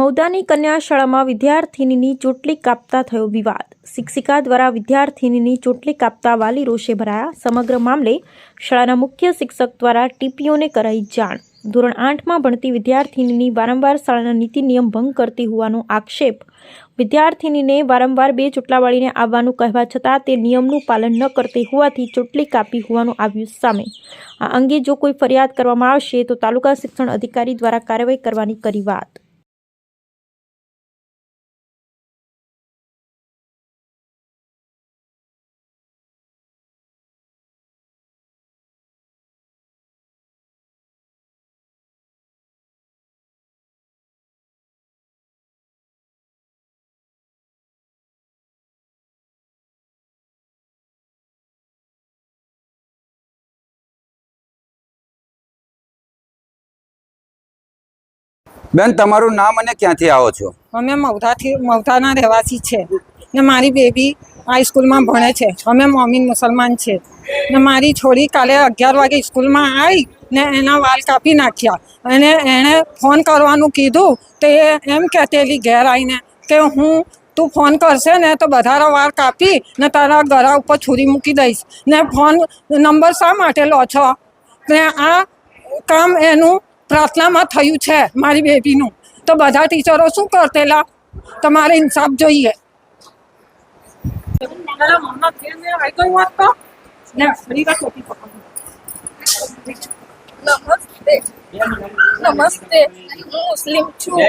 મૌદાની કન્યા શાળામાં વિદ્યાર્થિનીની ચોટલી કાપતા થયો વિવાદ. શિક્ષિકા દ્વારા વિદ્યાર્થિનીની ચોટલી કાપતા વાલી રોષે ભરાયા સમગ્ર મામલે શાળાના મુખ્ય શિક્ષક દ્વારા ટીપીઓને કરાઈ જાણ. ધોરણ આઠમાં ભણતી વિદ્યાર્થિનીની વારંવાર શાળાના નીતિ નિયમ ભંગ કરતી હોવાનો આક્ષેપ. વિદ્યાર્થિનીને વારંવાર બે ચોટલાવાળીને આવવાનું કહેવા છતાં તે નિયમનું પાલન ન કરતી હોવાથી ચોટલી કાપી હોવાનું આવ્યું સામે. આ અંગે જો કોઈ ફરિયાદ કરવામાં આવશે તો તાલુકા શિક્ષણ અધિકારી દ્વારા કાર્યવાહી કરવાની કરી વાત. બેન, તમારું નામ અને ક્યાંથી આવો છો? અમે મવધાથી, મવધાના રહેવાસી છે. ને મારી બેબી આ સ્કૂલમાં ભણે છે. અમે મોમીન મુસલમાન છે. ને મારી છોડી કાલે અગિયાર વાગે સ્કૂલમાં આવી ને એના વાલ કાપી નાખ્યા. અને એણે ફોન કરવાનું કીધું તો એ એમ કહેતેલી ઘેર આવીને કે હું, તું ફોન કરશે ને તો બધારા વાળ કાપી ને તારા ગળા ઉપર છુરી મૂકી દઈશ. ને ફોન, નંબર શા માટે લો છો? ને આ કામ એનું પ્રાર્થનામાં થયું છે મારી બેબીનું. તો બધા ટીચરો શું કરતેલા? તમારે ઇન્સાફ જોઈએ. નમસ્તે. હું મુસ્લિમ છું.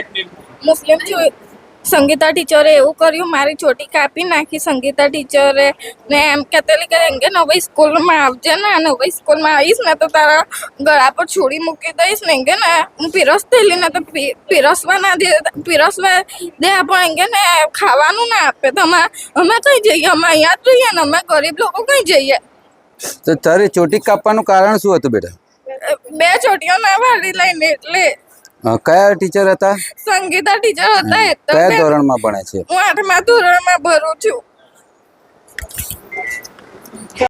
મુસ્લિમ છું. સંગીતા ટીચરે એવું કર્યું મારી ચોટી કાપી નાખી સંગીતા ટીચરે ને એમ કહેતેલી કે એમ કે નવી સ્કૂલમાં આવજે ને નવી સ્કૂલમાં આવીશ ને તો તારા ગળા પર છોડી મૂકી દઈશ ને એમ કે ને હું પીરસતેલી ને તો પીરસવા ના દે પીરસવા દે પણ એમ કે ને ખાવાનું ના આપે. તો અમે કઈ જઈએ? અમે અહીંયા જ રહીએ ને અમે ગરીબ લોકો કઈ જઈએ? તો તારે ચોટી કાપવાનું કારણ શું હતું બેટા? બે ચોટીઓ ના વાળી લઈને એટલે કયા ટીચર હતા? સંગીતા ટીચર હતા કયા ધોરણમાં ભણે છે? હું આઠમા ધોરણમાં ભરું છું.